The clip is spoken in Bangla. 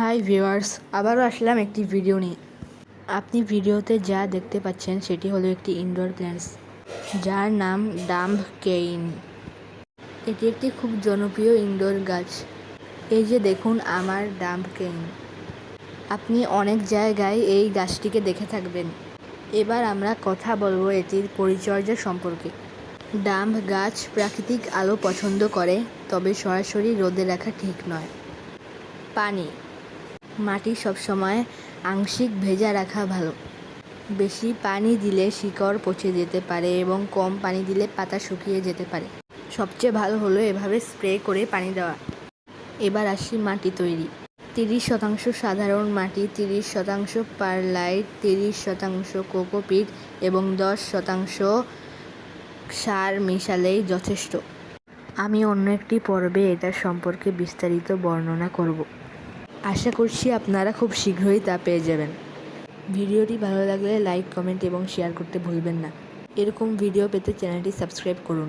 হাই ভিউয়ার্স, আবারও আসলাম একটি ভিডিও নিয়ে। আপনি ভিডিওতে যা দেখতে পাচ্ছেন সেটি হলো একটি ইনডোর প্ল্যান্টস যার নাম ডাম্ব কেইন। এটি একটি খুব জনপ্রিয় ইনডোর গাছ। এই যে দেখুন, আমার ডাম্ব কেইন। আপনি অনেক জায়গায় এই গাছটিকে দেখে থাকবেন। এবার আমরা কথা বলব এটির পরিচর্যা সম্পর্কে। ডাম্ব গাছ প্রাকৃতিক আলো পছন্দ করে, তবে সরাসরি রোদে রাখা ঠিক নয়। পানি। মাটি সবসময় আংশিক ভেজা রাখা ভালো। বেশি পানি দিলে শিকড় পচে যেতে পারে এবং কম পানি দিলে পাতা শুকিয়ে যেতে পারে। সবচেয়ে ভালো হলো এভাবে স্প্রে করে পানি দেওয়া। এবার আসি মাটি তৈরি। তিরিশ শতাংশ সাধারণ মাটি, তিরিশ শতাংশ পারলাইট, তিরিশ শতাংশ কোকোপিট এবং দশ শতাংশ সার মিশালেই যথেষ্ট। আমি অন্য একটি পর্বে এটার সম্পর্কে বিস্তারিত বর্ণনা করব। আশা করছি আপনারা খুব শীঘ্রই তা পেয়ে যাবেন। ভিডিওটি ভালো লাগলে লাইক, কমেন্ট এবং শেয়ার করতে ভুলবেন না। এরকম ভিডিও পেতে চ্যানেলটি সাবস্ক্রাইব করুন।